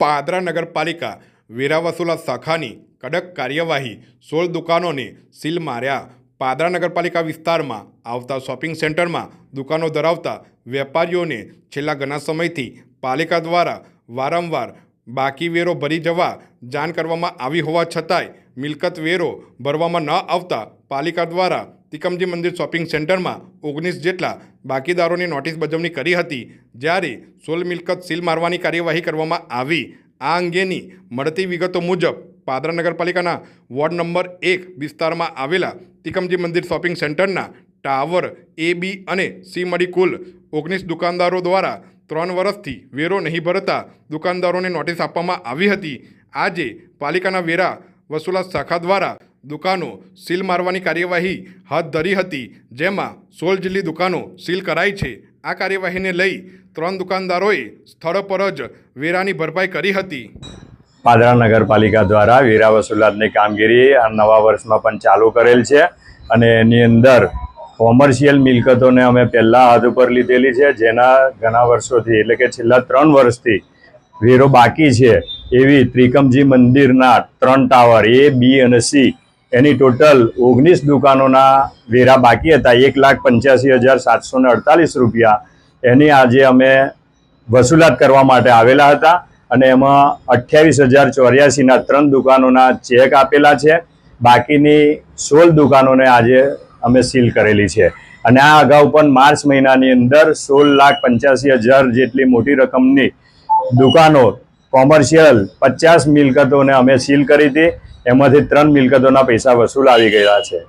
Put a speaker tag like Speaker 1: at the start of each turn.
Speaker 1: પાદરા નગરપાલિકા વેરા વસૂલા શાખાની કડક કાર્યવાહી સોળ દુકાનોને સીલ માર્યા. પાદરા નગરપાલિકા વિસ્તારમાં આવતા શોપિંગ સેન્ટરમાં દુકાનો ધરાવતા વેપારીઓને છેલ્લા ઘણા સમયથી પાલિકા દ્વારા વારંવાર બાકી વેરો ભરી જવા જાણ કરવામાં આવી હોવા છતાંય મિલકત વેરો ભરવામાં ન આવતા પાલિકા દ્વારા તિકમજી મંદિર શોપિંગ સેન્ટરમાં ઓગણીસ જેટલા બાકીદારોની નોટિસ બજવણી કરી હતી, જ્યારે સોલ મિલકત સીલ મારવાની કાર્યવાહી કરવામાં આવી. આ અંગેની મળતી વિગતો મુજબ, પાદરા નગરપાલિકાના વોર્ડ નંબર એક વિસ્તારમાં આવેલા તિકમજી મંદિર શોપિંગ સેન્ટરના ટાવર, એ બી અને સી મળી કુલ ઓગણીસ દુકાનદારો દ્વારા ત્રણ વર્ષથી વેરો નહીં ભરતા દુકાનદારોને નોટિસ આપવામાં આવી હતી. આજે પાલિકાના વેરા વસૂલા શાખા દ્વારા દુકાનો સીલ મારવાની કાર્યવાહી હાથ ધરી હતી, જેમાં સોળ જેટલી દુકાનો સીલ કરાઈ છે. આ કાર્યવાહીને લઈ ત્રણ દુકાનદારોએ સ્થળ પર જ વેરાની ભરપાઈ કરી હતી.
Speaker 2: પાદરા નગરપાલિકા દ્વારા વેરા વસૂલાતની કામગીરી આ નવા વર્ષમાં પણ ચાલુ કરેલ છે અને એની અંદર કોમર્શિયલ મિલકતોને અમે પહેલાં હાથ ઉપર લીધેલી છે, જેના ઘણા વર્ષોથી એટલે કે છેલ્લા ત્રણ વર્ષથી વેરો બાકી છે. એવી ત્રિકમજી મંદિરના ત્રણ ટાવર, એ, બી અને સી એની ટોટલ ઓગણીસ દુકાનોના વેરા બાકી હતા. એક લાખ પંચ્યાસી હજાર સાતસો ને અડતાલીસ રૂપિયા. એની આજે અમે વસૂલાત કરવા માટે આવેલા હતા અને એમાં અઠ્યાવીસ હજાર ચોર્યાસીના ત્રણ દુકાનોના ચેક આપેલા છે. બાકીની સોળ દુકાનોને આજે અમે સીલ કરેલી છે. અને આ અગાઉ પણ માર્ચ મહિનાની અંદર સોળ લાખ પંચ્યાસી હજાર જેટલી મોટી રકમની દુકાનો કોમર્શિયલ પચાસ મિલકતોને અમે સીલ કરી હતી. એમાંથી ત્રણ મિલકતોના પૈસા વસૂલ આવી ગયા છે.